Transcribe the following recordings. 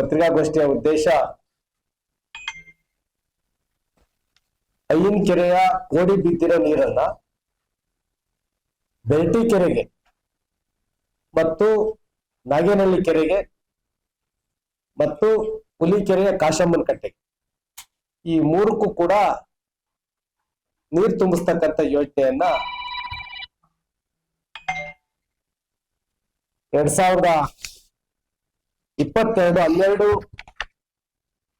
ಪತ್ರಿಕಾಗೋಷ್ಠಿಯ ಉದ್ದೇಶ ಅಯ್ಯನ್ ಕೆರೆಯ ಕೋಡಿ ಬಿದ್ದಿರೋ ನೀರನ್ನ ಬೆಳ್ಟಿ ಕೆರೆಗೆ ಮತ್ತು ನಾಗೇನಹಳ್ಳಿ ಕೆರೆಗೆ ಮತ್ತು ಹುಲಿಕೆರೆಯ ಕಾಶಮ್ಮನ ಕಟ್ಟೆಗೆ. ಈ ಮೂರಕ್ಕೂ ಕೂಡ ನೀರು ತುಂಬಿಸ್ತಕ್ಕಂಥ ಯೋಜನೆಯನ್ನ ಎರಡ್ ಸಾವಿರದ ಇಪ್ಪತ್ತೆರಡು, ಹನ್ನೆರಡು,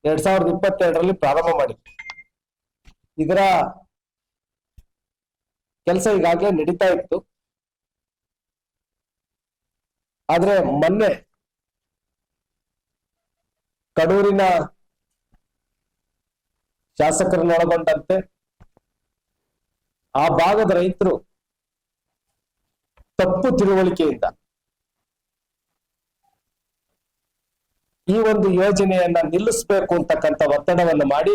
ಎರಡ್ ಸಾವಿರದ ಇಪ್ಪತ್ತೆರಡರಲ್ಲಿ ಪ್ರಾರಂಭ ಮಾಡಿತ್ತು ಇದರ ಕೆಲಸ ಈಗಾಗಲೇ ನಡೀತಾ ಇತ್ತು. ಆದ್ರೆ ಮೊನ್ನೆ ಕಡೂರಿನ ಶಾಸಕರನ್ನೊಳಗೊಂಡಂತೆ ಆ ಭಾಗದ ರೈತರು ತಪ್ಪು ತಿಳುವಳಿಕೆಯಿಂದ ಈ ಒಂದು ಯೋಜನೆಯನ್ನ ನಿಲ್ಲಿಸಬೇಕು ಅಂತಕ್ಕಂಥ ಒತ್ತಡವನ್ನು ಮಾಡಿ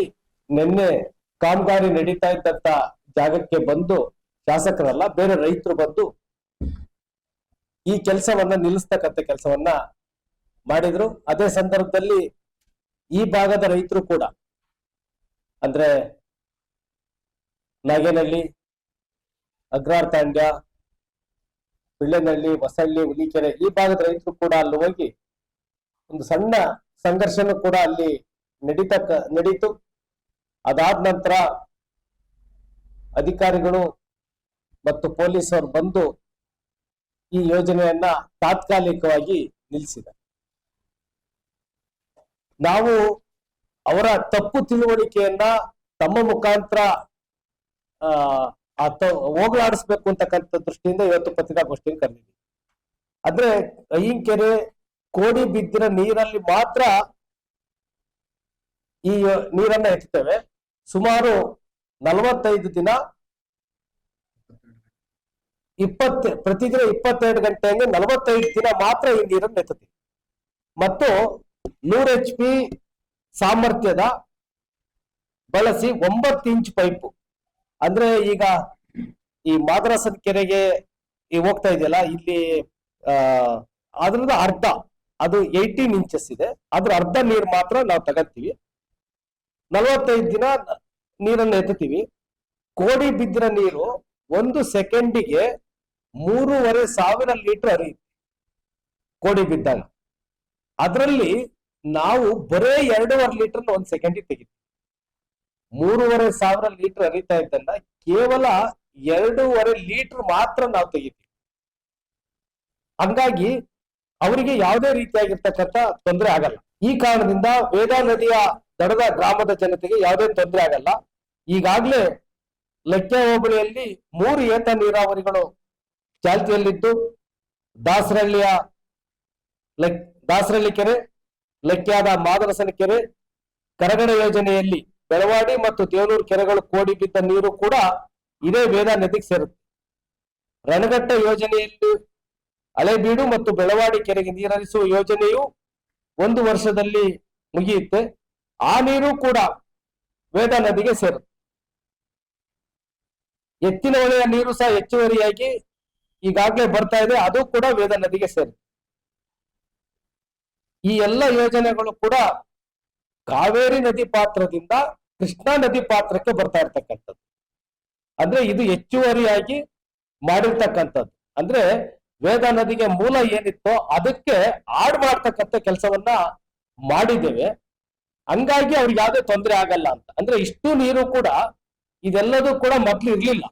ನಿನ್ನೆ ಕಾಮಗಾರಿ ನಡೀತಾ ಇದ್ದಂತ ಜಾಗಕ್ಕೆ ಬಂದು ಶಾಸಕರಲ್ಲ, ಬೇರೆ ರೈತರು ಬಂದು ಈ ಕೆಲಸವನ್ನ, ನಿಲ್ಲಿಸ್ತಕ್ಕಂಥ ಕೆಲಸವನ್ನ ಮಾಡಿದ್ರು. ಅದೇ ಸಂದರ್ಭದಲ್ಲಿ ಈ ಭಾಗದ ರೈತರು ಕೂಡ, ಅಂದ್ರೆ ನಾಗೇನಹಳ್ಳಿ, ಅಗ್ರಾರ್ ತಾಂಡ್ಯ ಬಿಳ್ಳೆನಹಳ್ಳಿ ಹೊಸಳ್ಳಿ, ಹುಲಿಕೆರೆ ಈ ಭಾಗದ ರೈತರು ಕೂಡ ಅಲ್ಲಿ ಹೋಗಿ ಒಂದು ಸಣ್ಣ ಸಂಘರ್ಷನೂ ಕೂಡ ಅಲ್ಲಿ ನಡೀತ ನಡೀತು. ಅದಾದ ನಂತರ ಅಧಿಕಾರಿಗಳು ಮತ್ತು ಪೊಲೀಸರು ಬಂದು ಈ ಯೋಜನೆಯನ್ನ ತಾತ್ಕಾಲಿಕವಾಗಿ ನಿಲ್ಲಿಸಿದೆ ನಾವು ಅವರ ತಪ್ಪು ತಿಳುವಳಿಕೆಯನ್ನ ತಮ್ಮ ಮುಖಾಂತರ, ಆ ಹೋಗಲಾಡಿಸ್ಬೇಕು ಅಂತಕ್ಕಂಥ ದೃಷ್ಟಿಯಿಂದ ಇವತ್ತು ಪತ್ರಿಕಾಗೋಷ್ಠಿಯನ್ನು ಕರೆದಿದ್ದೀವಿ. ಅಂದ್ರೆ ಅಯ್ಯಂಕೆರೆ ಕೋಡಿ ಬಿದ್ದಿನ ನೀರಲ್ಲಿ ಮಾತ್ರ ಈ ನೀರನ್ನ ಎತ್ತುತ್ತೇವೆ ಸುಮಾರು ನಲವತ್ತೈದು ದಿನ ಇಪ್ಪತ್ತು ಪ್ರತಿದಿನ ಇಪ್ಪತ್ತೆರಡು ಗಂಟೆಯಿಂದ ನಲವತ್ತೈದು ದಿನ ಮಾತ್ರ ಈ ನೀರನ್ನು ಎತ್ತುತ್ತೀವಿ. ಮತ್ತು ನೂರು ಎಚ್ ಪಿ ಸಾಮರ್ಥ್ಯದ ಬಳಸಿ ಒಂಬತ್ತು ಇಂಚ್ ಪೈಪು. ಅಂದ್ರೆ ಈಗ ಈ ಮಾದ್ರಾಸದ ಕೆರೆಗೆ ಹೋಗ್ತಾ ಇದೆಯಲ್ಲ, ಇಲ್ಲಿ, ಆ ಅದ್ರದ್ದು ಅರ್ಧ ಅದು ಏಯ್ಟೀನ್ ಇಂಚಸ್ ಇದೆ. ಅದ್ರ ಅರ್ಧ ನೀರು ಮಾತ್ರ ನಾವು ತಗತ್ತೀವಿ ನಲವತ್ತೈದು ದಿನ ನೀರನ್ನು ಎತ್ತುತ್ತೀವಿ. ಕೋಡಿ ಬಿದ್ದಿರೋ ನೀರು ಒಂದು ಸೆಕೆಂಡಿಗೆ ಮೂರುವರೆ ಸಾವಿರ ಲೀಟರ್ ಹರಿಯುತ್ತೆ ಕೋಡಿ ಬಿದ್ದಾಗ. ಅದರಲ್ಲಿ ನಾವು ಬರೇ ಎರಡೂವರೆ ಲೀಟರ್ ಒಂದು ಸೆಕೆಂಡಿಗೆ ತೆಗಿತೀವಿ. ಮೂರುವರೆ ಸಾವಿರ ಲೀಟರ್ ಹರಿತಾ ಇದ್ದನ್ನ ಕೇವಲ ಎರಡೂವರೆ ಲೀಟರ್ ಮಾತ್ರ ನಾವು ತೆಗಿತೀವಿ. ಹಂಗಾಗಿ ಅವರಿಗೆ ಯಾವುದೇ ರೀತಿಯಾಗಿರ್ತಕ್ಕಂಥ ತೊಂದರೆ ಆಗಲ್ಲ. ಈ ಕಾರಣದಿಂದ ವೇದಾ ನದಿಯ ದಡದ ಗ್ರಾಮದ ಜನತೆಗೆ ಯಾವುದೇ ತೊಂದರೆ ಆಗಲ್ಲ. ಈಗಾಗಲೇ ಲೆಕ್ಕ ಹೋಬಳಿಯಲ್ಲಿ ಮೂರು ಏತ ನೀರಾವರಿಗಳು ಚಾಲ್ತಿಯಲ್ಲಿದ್ದು, ದಾಸರಳ್ಳಿಯ ಲೆಕ್, ದಾಸರಳ್ಳಿ ಕೆರೆ ಲೆಕ್ಕಾದ ಮಾದರಸನ ಕೆರೆ, ಕರಗಡ ಯೋಜನೆಯಲ್ಲಿ ಬೆಳವಾಡಿ ಮತ್ತು ದೇವನೂರು ಕೆರೆಗಳು ಕೋಡಿ ಬಿದ್ದ ನೀರು ಕೂಡ ಇದೇ ವೇದಾ ನದಿಗೆ ಸೇರುತ್ತೆ. ರಣಘಟ್ಟ ಯೋಜನೆಯಲ್ಲಿ ಹಳೆಬೀಡು ಮತ್ತು ಬೆಳವಾಡಿ ಕೆರೆಗೆ ನೀರರಿಸುವ ಯೋಜನೆಯು ಒಂದು ವರ್ಷದಲ್ಲಿ ಮುಗಿಯುತ್ತೆ. ಆ ನೀರು ಕೂಡ ವೇದಾ ನದಿಗೆ ಸೇರುತ್ತೆ. ಎತ್ತಿನ ಹೊಳೆಯ ನೀರು ಸಹ ಹೆಚ್ಚುವರಿಯಾಗಿ ಈಗಾಗಲೇ ಬರ್ತಾ ಇದೆ, ಅದು ಕೂಡ ವೇದ ನದಿಗೆ ಸೇರುತ್ತೆ. ಈ ಎಲ್ಲ ಯೋಜನೆಗಳು ಕೂಡ ಕಾವೇರಿ ನದಿ ಪಾತ್ರದಿಂದ ಕೃಷ್ಣಾ ನದಿ ಪಾತ್ರಕ್ಕೆ ಬರ್ತಾ ಇರ್ತಕ್ಕಂಥದ್ದು. ಅಂದ್ರೆ ಇದು ಹೆಚ್ಚುವರಿಯಾಗಿ ಮಾಡಿರ್ತಕ್ಕಂಥದ್ದು. ಅಂದ್ರೆ ವೇದ ನದಿಗೆ ಮೂಲ ಏನಿತ್ತೋ ಅದಕ್ಕೆ ಆಡ್ ಮಾಡ್ತಕ್ಕಂಥ ಕೆಲಸವನ್ನ ಮಾಡಿದ್ದೇವೆ. ಹಂಗಾಗಿ ಅವ್ರಿಗೆ ಯಾವುದೇ ತೊಂದರೆ ಆಗಲ್ಲ ಅಂತ. ಅಂದ್ರೆ ಇಷ್ಟು ನೀರು ಕೂಡ ಇದೆಲ್ಲದೂ ಕೂಡ ಮೊದ್ಲು ಇರ್ಲಿಲ್ಲ.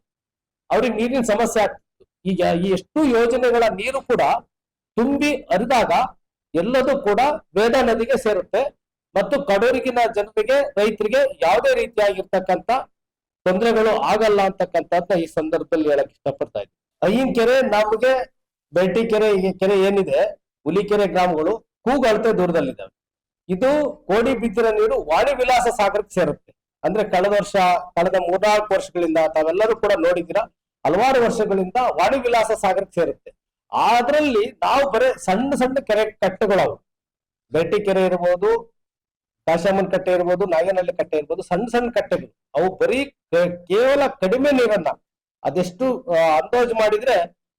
ಅವ್ರಿಗೆ ನೀರಿನ ಸಮಸ್ಯೆ ಆಗ್ತಿತ್ತು. ಈಗ ಎಷ್ಟು ಯೋಜನೆಗಳ ನೀರು ಕೂಡ ತುಂಬಿ ಹರಿದಾಗ ಎಲ್ಲದೂ ಕೂಡ ವೇದ ನದಿಗೆ ಸೇರುತ್ತೆ. ಮತ್ತು ಕಡೂರಿಗಿನ ಜನರಿಗೆ, ರೈತರಿಗೆ ಯಾವುದೇ ರೀತಿಯಾಗಿರ್ತಕ್ಕಂಥ ತೊಂದರೆಗಳು ಆಗಲ್ಲ ಅಂತಕ್ಕಂಥದ್ದ ಈ ಸಂದರ್ಭದಲ್ಲಿ ಹೇಳಕ್ ಇಷ್ಟಪಡ್ತಾ ಇದ್ದೀನಿ. ಅಯ್ಯನ್ ಕೆರೆ ನಮಗೆ ಬೆಟ್ಟಿ ಕೆರೆ ಕೆರೆ ಏನಿದೆ ಹುಲಿಕೆರೆ ಗ್ರಾಮಗಳು ಕೂಗಳತೆ ದೂರದಲ್ಲಿದ್ದಾವೆ. ಇದು ಕೋಡಿ ಬಿದ್ದಿರ ನೀರು ವಾಣಿ ವಿಲಾಸ ಸಾಗರಕ್ಕೆ ಸೇರುತ್ತೆ. ಅಂದ್ರೆ ಕಳೆದ ವರ್ಷ, ಕಳೆದ ಮೂರ್ನಾಲ್ಕು ವರ್ಷಗಳಿಂದ ತಾವೆಲ್ಲರೂ ಕೂಡ ನೋಡಿದಿರ ಹಲವಾರು ವರ್ಷಗಳಿಂದ ವಾಣಿ ವಿಲಾಸ ಸಾಗರಕ್ಕೆ ಸೇರುತ್ತೆ. ಅದ್ರಲ್ಲಿ ನಾವು ಬರೀ ಸಣ್ಣ ಸಣ್ಣ ಕೆರೆ ಕಟ್ಟೆಗಳವು. ಬೆಟ್ಟಿ ಕೆರೆ ಇರ್ಬೋದು ಕಾಶಮ್ಮನ ಕಟ್ಟೆ ಇರ್ಬೋದು, ನಾಗೇನಹಳ್ಳಿ ಕಟ್ಟೆ ಇರ್ಬೋದು, ಸಣ್ಣ ಸಣ್ಣ ಕಟ್ಟೆಗಳು. ಅವು ಬರೀ ಕೇವಲ ಕಡಿಮೆ ನೀರನ್ನ ಅದೆಷ್ಟು ಅಂದಾಜು ಮಾಡಿದ್ರೆ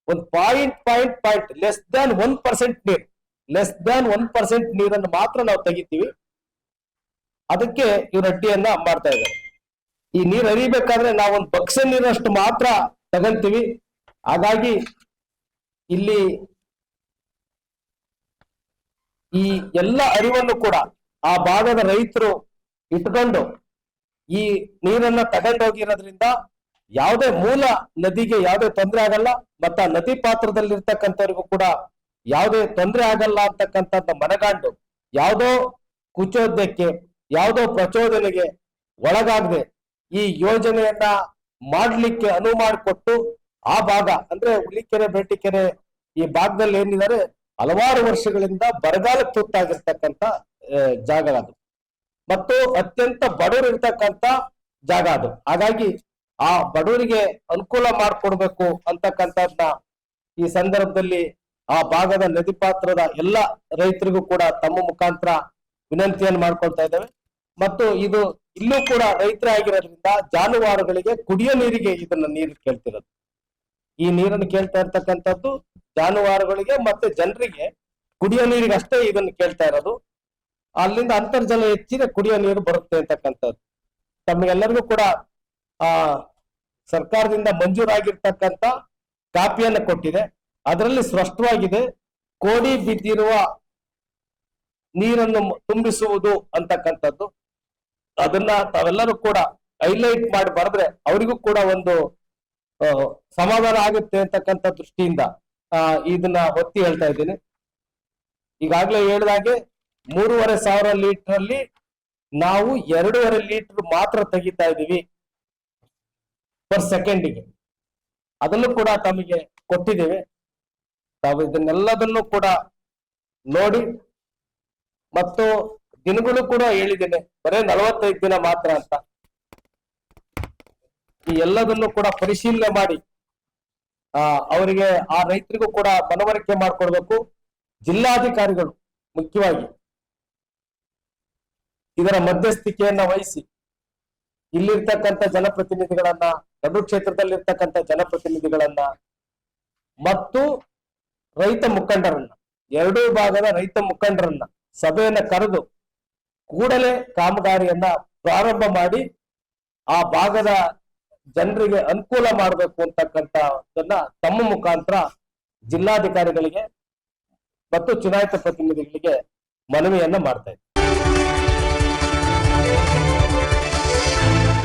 ಒಂದ್ point point point less than one percent ನೀರು. ಲೆಸ್ ದ್ಯಾನ್ ಒನ್ ಪರ್ಸೆಂಟ್ ನೀರನ್ನು ಮಾತ್ರ ನಾವು ತೆಗಿತೀವಿ. ಅದಕ್ಕೆ ಇವ್ರ ಅಡ್ಡಿಯನ್ನ ಮಾಡ್ತಾ ಇದ್ದಾರೆ. ಈ ನೀರು ಹರಿಬೇಕಾದ್ರೆ ನಾವು ಒಂದು ಬಕ್ಸೆ ನೀರಷ್ಟು ಮಾತ್ರ ತಗಂತೀವಿ. ಹಾಗಾಗಿ ಇಲ್ಲಿ ಈ ಎಲ್ಲ ಅರಿವನ್ನು ಕೂಡ ಆ ಭಾಗದ ರೈತರು ಇಟ್ಕೊಂಡು ಈ ನೀರನ್ನ ತಗೊಂಡೋಗಿರೋದ್ರಿಂದ ಯಾವುದೇ ಮೂಲ ನದಿಗೆ ಯಾವುದೇ ತೊಂದರೆ ಆಗಲ್ಲ, ಮತ್ತ ನದಿ ಪಾತ್ರದಲ್ಲಿರ್ತಕ್ಕಂಥವ್ರಿಗೂ ಕೂಡ ಯಾವುದೇ ತೊಂದರೆ ಆಗಲ್ಲ ಅಂತಕ್ಕಂಥದ್ದು ಮನಗಾಂಡು ಯಾವುದೋ ಕುಚೋದ್ಯಕ್ಕೆ, ಯಾವುದೋ ಪ್ರಚೋದನೆಗೆ ಒಳಗಾಗದೆ ಈ ಯೋಜನೆಯನ್ನ ಮಾಡ್ಲಿಕ್ಕೆ ಅನುವು ಮಾಡಿಕೊಟ್ಟು ಆ ಭಾಗ, ಅಂದ್ರೆ ಹುಲಿಕೆರೆ, ಬೇಟಿಕೆರೆ ಈ ಭಾಗದಲ್ಲಿ ಏನಿದ್ದಾರೆ, ಹಲವಾರು ವರ್ಷಗಳಿಂದ ಬರಗಾಲಕ್ಕೆ ತುತ್ತಾಗಿರ್ತಕ್ಕಂಥ ಜಾಗ ಅದು ಮತ್ತು ಅತ್ಯಂತ ಬಡವರಿರ್ತಕ್ಕಂಥ ಜಾಗ ಅದು. ಹಾಗಾಗಿ ಆ ಬಡವರಿಗೆ ಅನುಕೂಲ ಮಾಡಿಕೊಡ್ಬೇಕು ಅಂತಕ್ಕಂಥದ್ನ ಈ ಸಂದರ್ಭದಲ್ಲಿ ಆ ಭಾಗದ ನದಿ ಪಾತ್ರದ ಎಲ್ಲ ರೈತರಿಗೂ ಕೂಡ ತಮ್ಮ ಮುಖಾಂತರ ವಿನಂತಿಯನ್ನು ಮಾಡ್ಕೊಳ್ತಾ ಇದ್ದೇವೆ. ಮತ್ತು ಇದು ಇಲ್ಲೂ ಕೂಡ ರೈತರ ಆಗಿರೋದ್ರಿಂದ ಜಾನುವಾರುಗಳಿಗೆ ಕುಡಿಯೋ ನೀರಿಗೆ ಇದನ್ನ ನೀರು ಕೇಳ್ತಿರೋದು. ಈ ನೀರನ್ನು ಕೇಳ್ತಾ ಇರ್ತಕ್ಕಂಥದ್ದು ಜಾನುವಾರುಗಳಿಗೆ ಮತ್ತೆ ಜನರಿಗೆ ಕುಡಿಯೋ ನೀರಿಗೆ ಅಷ್ಟೇ ಇದನ್ನು ಕೇಳ್ತಾ ಇರೋದು. ಅಲ್ಲಿಂದ ಅಂತರ್ಜಲ ಹೆಚ್ಚಿನ ಕುಡಿಯೋ ನೀರು ಬರುತ್ತೆ ಅಂತಕ್ಕಂಥದ್ದು. ತಮಗೆಲ್ಲರಿಗೂ ಕೂಡ ಆ, ಸರ್ಕಾರದಿಂದ ಮಂಜೂರಾಗಿರ್ತಕ್ಕಂಥ ಕಾಪಿಯನ್ನು ಕೊಟ್ಟಿದೆ. ಅದರಲ್ಲಿ ಸ್ಪಷ್ಟವಾಗಿದೆ, ಕೋಡಿ ಬಿದ್ದಿರುವ ನೀರನ್ನು ತುಂಬಿಸುವುದು ಅಂತಕ್ಕಂಥದ್ದು. ಅದನ್ನ ತಾವೆಲ್ಲರೂ ಕೂಡ ಹೈಲೈಟ್ ಮಾಡಿ ಬರೆದ್ರೆ ಅವರಿಗೂ ಕೂಡ ಒಂದು ಸಮಾಧಾನ ಆಗುತ್ತೆ ಅಂತಕ್ಕಂಥ ದೃಷ್ಟಿಯಿಂದ ಇದನ್ನ ಒತ್ತಿ ಹೇಳ್ತಾ ಇದ್ದೀನಿ. ಈಗಾಗಲೇ ಹೇಳಿದಾಗೆ ಮೂರುವರೆ ಸಾವಿರ ಲೀಟರ್ ಅಲ್ಲಿ ನಾವು ಎರಡೂವರೆ ಲೀಟರ್ ಮಾತ್ರ ತೆಗಿತಾ ಇದೀವಿ ಪರ್ ಸೆಕೆಂಡಿಗೆ ಅದನ್ನು ಕೂಡ ತಮಗೆ ಕೊಟ್ಟಿದ್ದೇವೆ. ತಾವು ಇದನ್ನೆಲ್ಲದನ್ನು ಕೂಡ ನೋಡಿ ಮತ್ತು ದಿನಗಳು ಕೂಡ ಹೇಳಿದ್ದೇನೆ. ಬರೇ ನಲವತ್ತೈದು ದಿನ ಮಾತ್ರ ಅಂತ. ಈ ಎಲ್ಲದನ್ನು ಕೂಡ ಪರಿಶೀಲನೆ ಮಾಡಿ, ಆ, ಅವರಿಗೆ ಆ ರೈತರಿಗೂ ಕೂಡ ಮನವರಿಕೆ ಮಾಡಿಕೊಡ್ಬೇಕು. ಜಿಲ್ಲಾಧಿಕಾರಿಗಳು ಮುಖ್ಯವಾಗಿ ಇದರ ಮಧ್ಯಸ್ಥಿಕೆಯನ್ನ ವಹಿಸಿ ಇಲ್ಲಿರ್ತಕ್ಕಂಥ ಜನಪ್ರತಿನಿಧಿಗಳನ್ನ ನಡು ಕ್ಷೇತ್ರದಲ್ಲಿರ್ತಕ್ಕಂಥ ಜನಪ್ರತಿನಿಧಿಗಳನ್ನ ಮತ್ತು ರೈತ ಮುಖಂಡರನ್ನ, ಎರಡೂ ಭಾಗದ ರೈತ ಮುಖಂಡರನ್ನ ಸಭೆಯನ್ನ ಕರೆದು ಕೂಡಲೇ ಕಾಮಗಾರಿಯನ್ನ ಪ್ರಾರಂಭ ಮಾಡಿ ಆ ಭಾಗದ ಜನರಿಗೆ ಅನುಕೂಲ ಮಾಡಬೇಕು ಅಂತಕ್ಕಂಥದನ್ನ ತಮ್ಮ ಮುಖಾಂತರ ಜಿಲ್ಲಾಧಿಕಾರಿಗಳಿಗೆ ಮತ್ತು ಚುನಾಯಿತ ಪ್ರತಿನಿಧಿಗಳಿಗೆ ಮನವಿಯನ್ನ ಮಾಡ್ತಾ